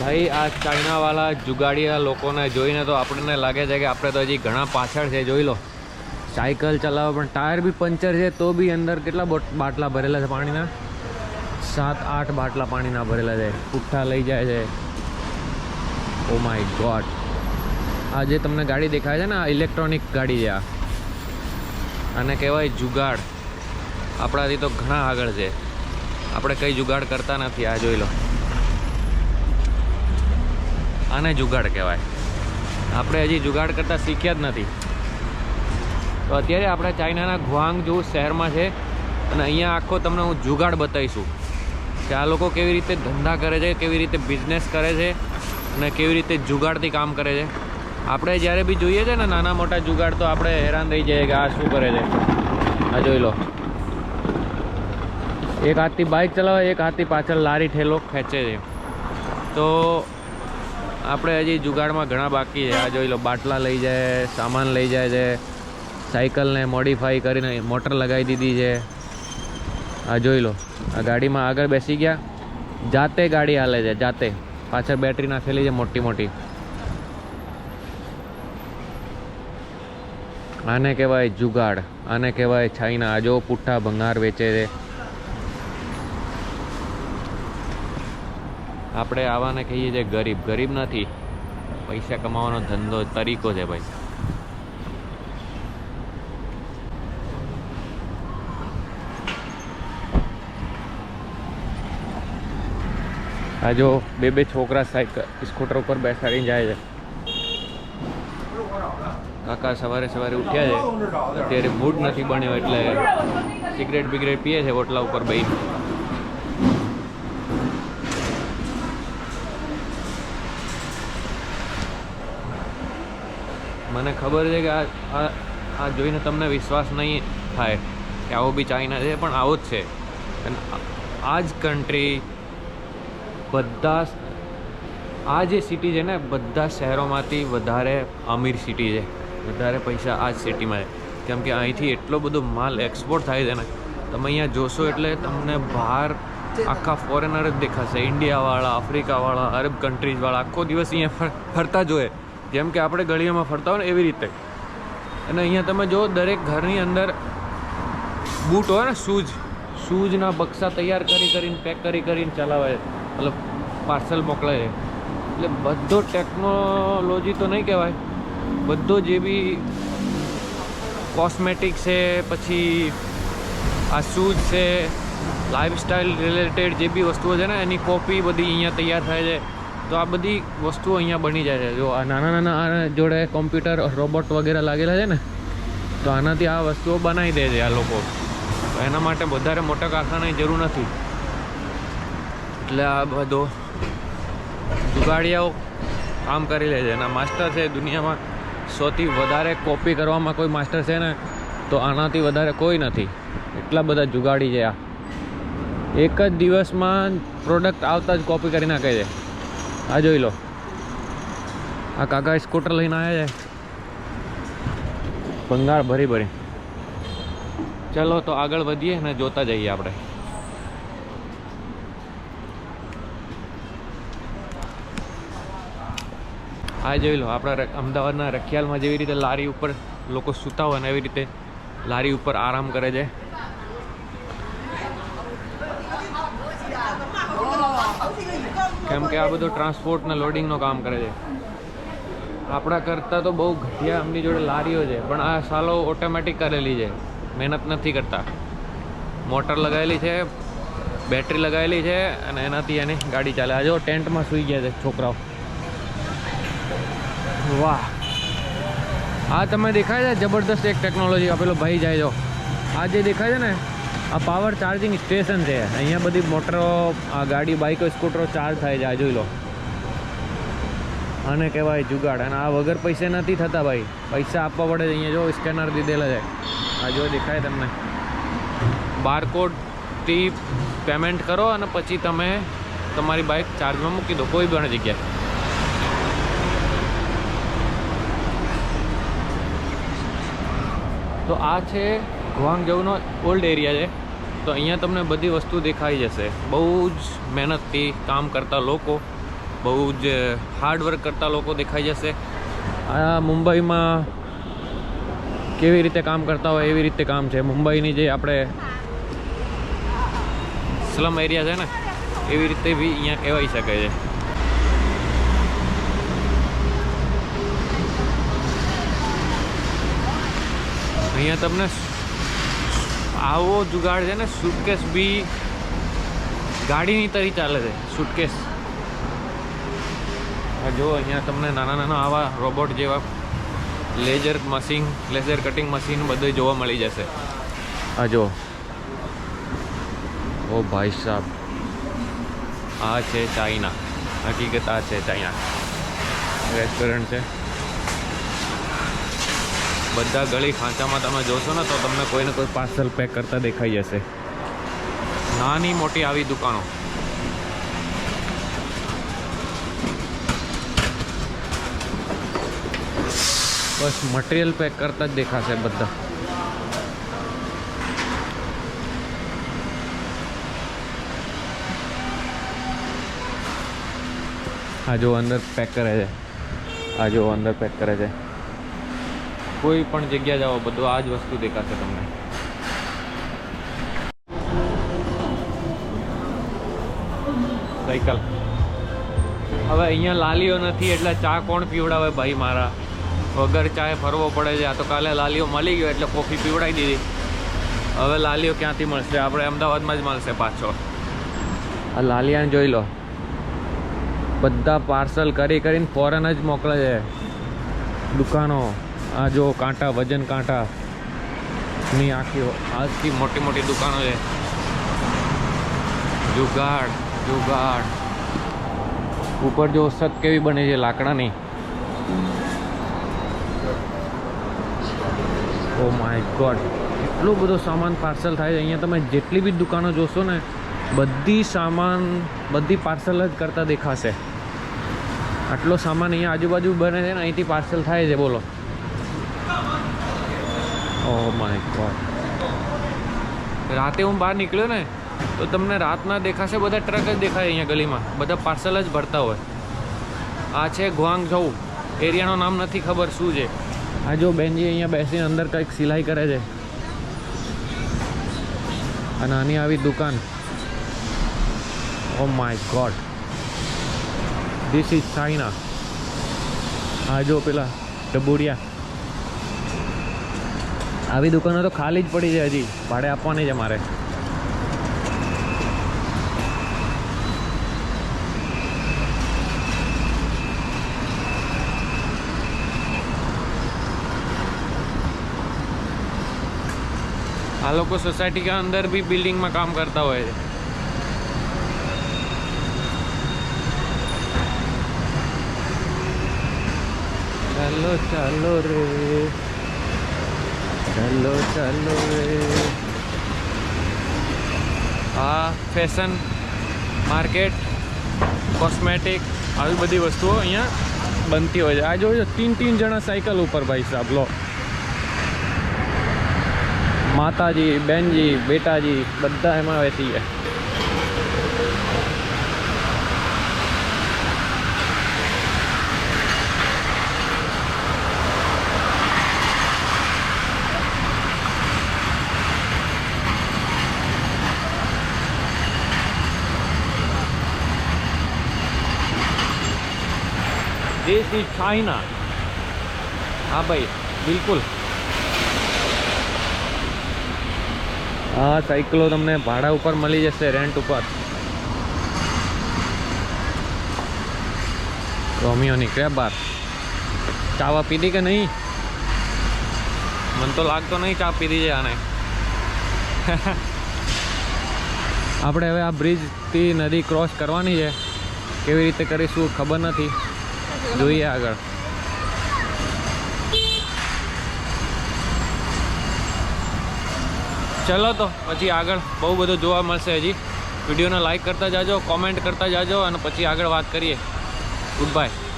ભાઈ, આ ચાઇનાવાળા જુગાડિયા લોકોને જોઈને તો આપણને લાગે છે કે આપણે તો હજી ઘણા પાછળ છે, જોઈ લો. સાયકલ ચલાવો પણ ટાયર બી પંચર છે, તો બી અંદર કેટલા બોટ- બાટલા ભરેલા છે પાણીના? સાત, આઠ બાટલા પાણીના ભરેલા છે, પુઠ્ઠા લઈ જાય છે. ઓ માય ગોડ આ જે તમને ગાડી દેખાય છે ને, આ ઇલેક્ટ્રોનિક ગાડી છે આ. આને કહેવાય જુગાડ. આપણાથી તો ઘણા આગળ છે. આપણે કંઈ જુગાડ કરતા નથી, આ જોઈ લો. આને જુગાડ કહેવાય. આપણે હજી જુગાડ કરતાં શીખ્યા જ નથી. તો અત્યારે આપણે ચાઇનાના ગુઆંગ જેવું શહેરમાં છે અને અહીંયા આખો તમને હું જુગાડ બતાવીશું કે આ લોકો કેવી રીતે ધંધા કરે છે, કેવી રીતે બિઝનેસ કરે છે અને કેવી રીતે જુગાડથી કામ કરે છે. આપણે જ્યારે બી જોઈએ છે ને નાના મોટા જુગાડ તો આપણે હેરાન થઈ જઈએ કે આ શું કરે છે. આ જોઈ લો. એક હાથથી બાઇક ચલાવે, એક હાથથી પાછળ લારી ઠેલો ખેંચે છે. તો આપણે હજી જુગાડમાં ઘણા બાકી છે. આ જોઈ લો, બાટલા લઈ જાય, સામાન લઈ જાય છે. સાયકલને મોડિફાઈ કરીને મોટર લગાવી દીધી છે. આ જોઈ લો, આ ગાડીમાં આગળ બેસી ગયા. જાતે ગાડી હાલે છે, જાતે. પાછળ બેટરી નાખેલી છે મોટી મોટી. આને કહેવાય જુગાડ, આને કહેવાય છાઈના આ જો પુઠ્ઠા ભંગાર વેચે છે. આપણે આવાને કહીએ છીએ ગરીબ. ગરીબ નથી. પૈસા કમાવાનો ધંધો તરીકો છે ભાઈ. આ જો બે બે છોકરા સાયકલ, સ્કૂટર ઉપર બેસાડીને જાય છે. કાકા સવારે સવારે ઉઠ્યા છે. અત્યારે મૂડ નથી બન્યો એટલે સિગરેટ બિગરેટ પીએ છે ઓટલા ઉપર બેહીને. મને ખબર છે કે આ આ જોઈને તમને વિશ્વાસ નહીં થાય કે આવો બી ચાઇના છે, પણ આવો જ છે. આ જ કન્ટ્રી બધા આ જે સિટી છે ને, બધા શહેરોમાંથી વધારે અમીર સિટી છે. વધારે પૈસા આ જ સિટીમાં છે. કેમ કે અહીંથી એટલો બધો માલ એક્સપોર્ટ થાય છે ને, તમે અહીંયા જોશો એટલે તમને બહાર આખા ફોરેનર જ દેખાશે. ઇન્ડિયાવાળા આફ્રિકાવાળા અરબ કન્ટ્રીઝવાળા આખો દિવસ અહીંયા ફરતા જ હોય જેમ કે આપણે ગળીઓમાં ફરતા હોય ને એવી રીતે. અને અહીંયા તમે જો દરેક ઘરની અંદર બૂટ હોય ને, શૂઝ. શૂઝના બક્સા તૈયાર કરી કરીને, પેક કરી કરીને ચલાવે. મતલબ પાર્સલ મોકલે. એટલે બધો ટેકનોલોજી તો નહીં કહેવાય. બધો જે બી કોસ્મેટિક છે, પછી આ શૂઝ છે, લાઈફસ્ટાઈલ રિલેટેડ જે બી વસ્તુઓ છે ને, એની કોપી બધી અહીંયા તૈયાર થાય છે. તો આ બધી વસ્તુઓ અહીંયા બની જાય છે. જો આ નાના નાના જોડે કોમ્પ્યુટર રોબોટ વગેરે લાગેલા છે ને, તો આનાથી આ વસ્તુઓ બનાવી દે છે આ લોકો. તો એના માટે વધારે મોટા કારખાનાની જરૂર નથી. એટલે આ બધો જુગાડિયાઓ કામ કરી લે છે. અને માસ્ટર છે, દુનિયામાં સૌથી વધારે કોપી કરવામાં કોઈ માસ્ટર છે ને, તો આનાથી વધારે કોઈ નથી. એટલા બધા જુગાડી છે આ. એક જ દિવસમાં પ્રોડક્ટ આવતા જ કોપી કરી નાખે છે. આ જોઈ લો. આ કાકા સ્કૂટર લઈને આવ્યા છે. ભંગાળ ભરી ભરી. ચલો તો આગળ વધીએ ને જોતા જઈએ આપણે. આ જોઈ લો, આપણા અમદાવાદના રખિયાલમાં જેવી રીતે લારી ઉપર લોકો સૂતા હોય ને એવી રીતે લારી ઉપર આરામ કરે છે. કેમ કે આ બધું ટ્રાન્સપોર્ટ ને લોડિંગનું કામ કરે છે. આપણા કરતાં તો બહુ ઘટિયા એમની જોડે લારીઓ છે, પણ આ સાલો ઓટોમેટિક કરેલી છે. મહેનત નથી કરતા. મોટર લગાવેલી છે બેટરી લગાવેલી છે, અને એનાથી એની ગાડી ચાલે. આ જો ટેન્ટમાં સૂઈ ગયા છે છોકરાઓ. વાહ. આ તમે દેખાય છે? જબરદસ્ત એક ટેકનોલોજી આપેલો ભાઈ જાય જો. આ જે દેખાય છે ને આ પાવર ચાર્જિંગ સ્ટેશન છે. અહીંયા બધી મોટરો આ ગાડી બાઈકો સ્કૂટરો ચાર્જ થાય છે. આ જોઈ લો. આને કહેવાય જુગાડ. અને આ વગર પૈસે નથી થતા ભાઈ. પૈસા આપવા પડે છે. અહીંયા જો સ્કેનર દીધેલા છે. આ જો દેખાય તમને. બારકોડથી પેમેન્ટ કરો અને પછી તમે તમારી બાઇક ચાર્જમાં મૂકી દો. કોઈ પણ જગ્યાએ. તો આ છે ગુવાંગજવનો ઓલ્ડ એરિયા છે, તો અહીંયા તમને બધી વસ્તુ દેખાઈ જશે. બહુ જ મહેનતથી કામ કરતા લોકો, બહુ જ હાર્ડવર્ક કરતા લોકો દેખાઈ જશે. આ મુંબઈમાં કેવી રીતે કામ કરતા હોય એવી રીતે કામ છે. મુંબઈની જે આપણે સ્લમ એરિયા છે ને, એવી રીતે બી અહીંયા કહેવાય શકે છે. અહીંયા તમને આવો જુગાડ છે ને સુટકેસ બી ગાડીની તરી ચાલે છે સુટકેસ જો અહીંયા તમને નાના નાના આવા રોબોટ જેવા laser machine laser cutting machine બધું જોવા મળી જશે. આ જો. ઓ ભાઈ સાહેબ આ છે ચાઇના. હકીકત આ છે ચાઇના. રેસ્ટોરન્ટ છે. બધા ગળી ખાંચામાં તમે જોશો ને તો તમને કોઈને કોઈ પાર્સલ પેક કરતા દેખાઈ જશે. નાની મોટી આવી દુકાનો. બસ મટીરિયલ પેક કરતા જ દેખાશે બધા. આ જો અંદર પેક કરે છે. આ જો અંદર પેક કરે છે. કોઈ પણ જગ્યા જાઓ, બધું આ જ વસ્તુ દેખાશે તમને. સાયકલ. હવે અહીંયા લાલીઓ નથી, એટલે ચા કોણ પીવડાવે ભાઈ મારા? વગર ચાએ ફરવો પડે છે. આ તો કાલે લાલીઓ મળી ગયો, એટલે કોફી પીવડાવી દીધી. હવે લાલીઓ ક્યાંથી મળશે? આપણે અમદાવાદમાં જ મળશે પાછો. આ લાલિયાને જોઈ લો. બધા પાર્સલ કરી કરીને ફોરેન જ મોકલે છે. દુકાનો. આ જો કાંટા, વજન કાંટા ની આખી આજથી મોટી મોટી દુકાનો છે. જુગાડ જુગાડ. ઉપર જો સત કેવી બને છે લાકડાની. ઓ માય ગોડ, એટલો બધો સામાન પાર્સલ થાય છે. અહીંયા તમે જેટલી બી દુકાનો જોશો ને, બધી સામાન, બધી પાર્સલ જ કરતા દેખાશે. આટલો સામાન અહીંયા આજુબાજુ બને છે ને, અહીંથી પાર્સલ થાય છે, બોલો. ઓ માય ગોડ રાતે હું બહાર નીકળ્યો ને, તો તમને રાતના દેખાશે, બધા ટ્રક જ દેખાય અહીંયા ગલીમાં. બધા પાર્સલ જ ભરતા હોય. આ છે ગ્વાંગ જવું એરિયાનું નામ નથી ખબર શું છે. આ જો બેનજી અહીંયા બેસીને અંદર કંઈક સિલાઈ કરે છે. આ નાની આવી દુકાન. ઓ my god this is China આ જો પેલા ડબુડિયા. આવી દુકાનો તો ખાલી જ પડી છે હજી. ભાડે આપવાની છે મારે આ લોકો સોસાયટી કે અંદર બી બિલ્ડિંગમાં કામ કરતા હોય છે. ચાલો ચાલો રે. ચાલો ચાલો આ ફેશન માર્કેટ કોસ્મેટિક આવી બધી વસ્તુઓ અહીંયા બનતી હોય છે. આ જોયું તીન તીન જણા સાયકલ ઉપર ભાઈ સાહેબ લો. માતાજી, બેનજી, બેટાજી, બધા એમાં બેસી ગયા. દેશ ઇઝ ચાઇના હા ભાઈ, બિલકુલ. હા, સાયકલો તમને ભાડા ઉપર મળી જશે રેન્ટ ઉપર. રોમિયો નીકળ્યા બાર. ચાવા પીધી કે નહીં? મને તો લાગતો નહીં ચા પીધી છે આને. આપણે હવે આ બ્રિજથી નદી ક્રોસ કરવાની છે. કેવી રીતે કરીશું ખબર નથી. જોઈએ આગળ. ચલો તો, પછી આગળ બહુ બધું જોવા મળશે હજી. વિડીયોને લાઈક કરતા જાજો કોમેન્ટ કરતા જાજો, અને પછી આગળ વાત કરીએ. Good bye